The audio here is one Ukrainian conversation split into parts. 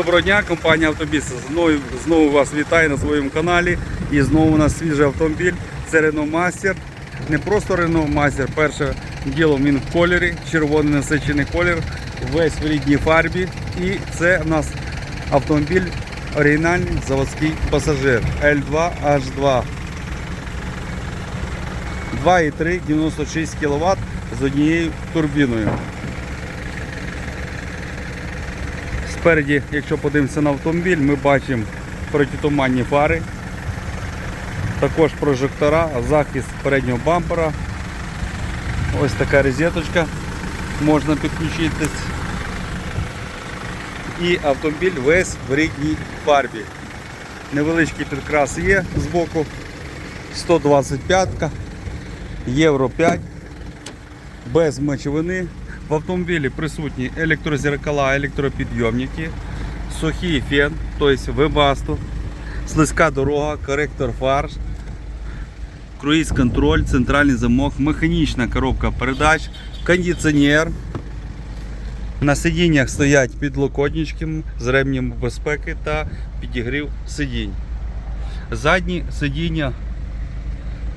доброго дня, компанія Автобіс знову, знову вас вітає на своєму каналі. І знову у нас свіжий автомобіль. Це Renault Master. Не просто Renault Master, перше діло він в кольорі, червоний насичений колір, весь в рідній фарбі. І це у нас автомобіль оригінальний заводський пасажир L2H2. 2,3 96 кВт з однією турбіною. Спереді, якщо подивимося на автомобіль, ми бачимо протитуманні фари, також прожектора, захист переднього бампера. Ось така розеточка, можна підключитись. І автомобіль весь в рідній фарбі. Невеличкий підкрас є з боку. 125 Євро 5 без мочовини. В автомобілі присутні електрозеркала, електропідйомники, сухий фен, тобто вебасту, слизька дорога, коректор фар, круїз контроль, центральний замок, механічна коробка передач, кондиціонер. На сидіннях стоять підлокотнички з ремнем безпеки та підігрів сидінь. Задні сидіння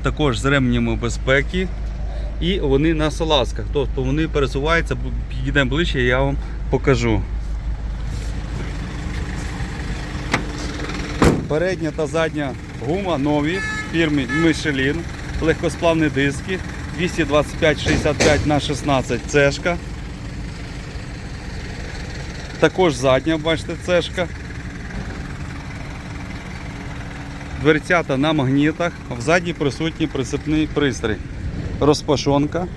також з ремнями безпеки. І вони на салазках, тобто вони пересуваються, підійдемо ближче, я вам покажу. Передня та задня гума нові фірми Michelin, легкосплавні диски 225-65 на 16 цешка. Також задня, бачите, цешка. Дверцята на магнітах, в задній присутній прицепний пристрій. Розпашонка.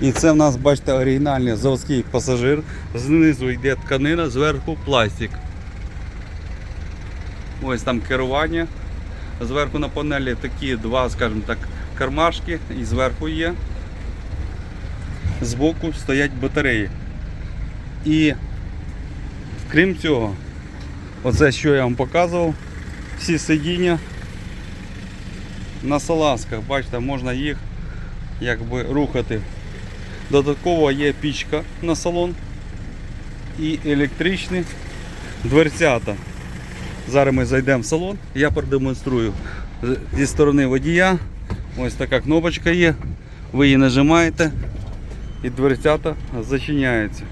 І це в нас, бачите, оригінальний заводський пасажир. Знизу йде тканина, зверху пластик. Ось там керування. Зверху на панелі такі два, скажімо так, кармашки і зверху є. Збоку стоять батареї. І крім цього, оце що я вам показував, всі сидіння на салазках, бачите, можна їх якби рухати. Додатково є пічка на салон і електричні дверцята. Зараз ми зайдемо в салон, я продемонструю зі сторони водія. Ось така кнопочка є. Ви її нажимаєте і дверцята зачиняються.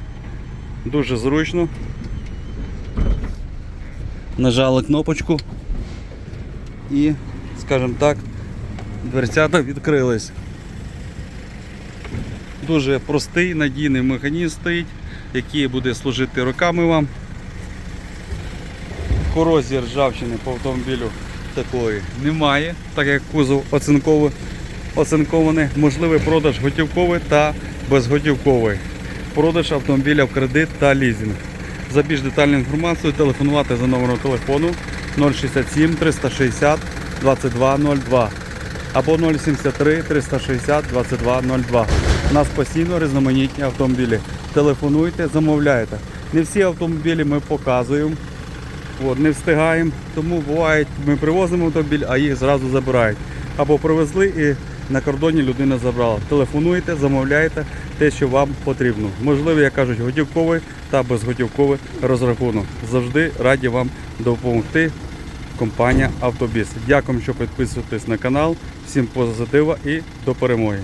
Дуже зручно. Нажали кнопочку і, скажімо так, дверцята відкрились. Дуже простий, надійний механізм стоїть, який буде служити роками вам. Корозії ржавчини по автомобілю такої немає, так як кузов оцинкований, можливий продаж готівковий та безготівковий. Продаж автомобіля в кредит та лізинг. За більш детальну інформацію телефонувати за номером телефону 067 360 2202 або 073 360 2202. У нас постійно різноманітні автомобілі. Телефонуйте, замовляйте. Не всі автомобілі ми показуємо, от, не встигаємо. Тому буває, ми привозимо автомобіль, а їх зразу забирають. Або привезли і на кордоні людина забрала. Телефонуйте, замовляйте те, що вам потрібно. Можливо, як кажуть, готівковий та безготівковий розрахунок. Завжди раді вам допомогти. Компанія Автобіс. Дякую, що підписуєтесь на канал. Всім позитива і до перемоги.